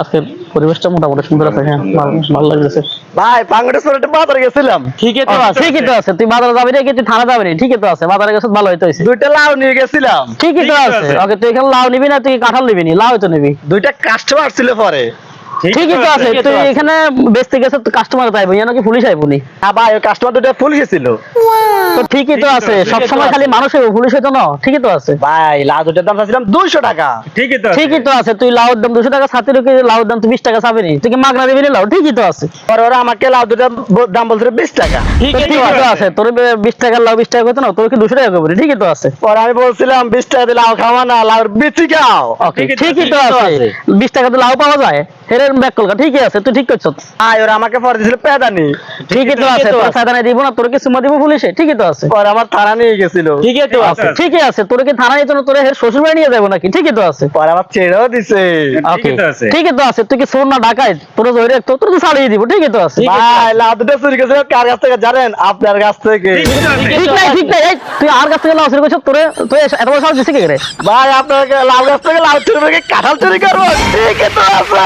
আজকের পরিবেশটা মোটামুটি সুন্দর আছে হ্যাঁ ভালো লাগতেছে। ভাই পাঙ্গটা বাজারে গেছিলাম। ঠিকই তো আছে ঠিকই তো আছে। তুই বাজারে যাবি তুই থানা যাবি না ঠিকই তো আছে বাজারে গেছে ভালো হইতে হয়েছে। দুইটা লাউ নিয়ে গেছিলাম। ঠিকই তো আছে। ওকে তুই এখানে লাউ নিবি না তুই কাঁঠাল নিবি নি? লাউ তো নিবি। দুইটা কাস্টমার ছিল পরে। ঠিকই তো আছে তুই এখানে বেচতে গেছে কাস্টমার চাইব ইয়া নাকি পুলিশ আইবো নি? হ্যাঁ ভাই ওই কাস্টমার দুইটা ফুল গেছিল তো ঠিকই তো আছে সব সময় খালি আছে। মানুষ হইবো পুলিশ হইতো না ঠিকই তো আছে ভাই লাউ দাম চাচ্ছিলাম দুইশো টাকা ঠিকই তো ঠিকই তো আছে তুই লাউর দাম দুশো টাকা সাথে রেখে লাউর দাম তুই বিশ টাকা চাবি নি তুই কি মাগনা দিবি লাউ ঠিকই তো আছে পরে ওরা আমাকে লাউ দুইটার দাম বলছিল বিশ টাকা তো ঠিকই তো আছে তোর বিশ টাকার লাউ বিশ টাকা করতে না তোর কি দুশো টাকা করবি ঠিকই তো আছে পরে আমি বলছিলাম বিশ টাকা দিয়ে লাউ খাওয়া না লাউর বিচি খাও ওকে ঠিকই তো আছে, তো ঠিকই তো আছে আছে। বিশ টাকা তো লাউ পাওয়া যায় হেরের ব্যাক কলকা ঠিকই আছে তুই ঠিক করছ ভাই ওরা আমাকে পরে দিয়েছিল পেদানি ঠিকই তো আছে তোর সাধারণে দিব না তোর কি সুমা দিব পুলিশে ঠিকই তো আছে। পরে আমার থানা নিয়ে গেছিল। ঠিকই তো আছে। ঠিকই আছে তোর কি থানায় তো তোর হের শ্বশুর বাড়ি নিয়ে যাব নাকি? ঠিকই তো আছে। পরে আমার ছেড়েও দিছে। ঠিকই তো আছে। ঠিকই তো আছে। তুই কি সোর না ডাকাই তোর ধরে রাখতো তোর তো ছাড়িয়ে দিব। ঠিকই তো আছে। ভাই লাউ চুরি গেছিল কার কাছ থেকে জানেন? আপনার কাছ থেকে। ঠিকই তো। ঠিক নাই ঠিক নাই। তুই আর কাছ থেকে লাউ চুরি করছিস? তোরে তুই এত সাহস দিছিস কি করে ভাই আপনার লাউ গাছ থেকে লাউ চুরি করে কাঁঠাল চুরি করব? ঠিক তো আছে।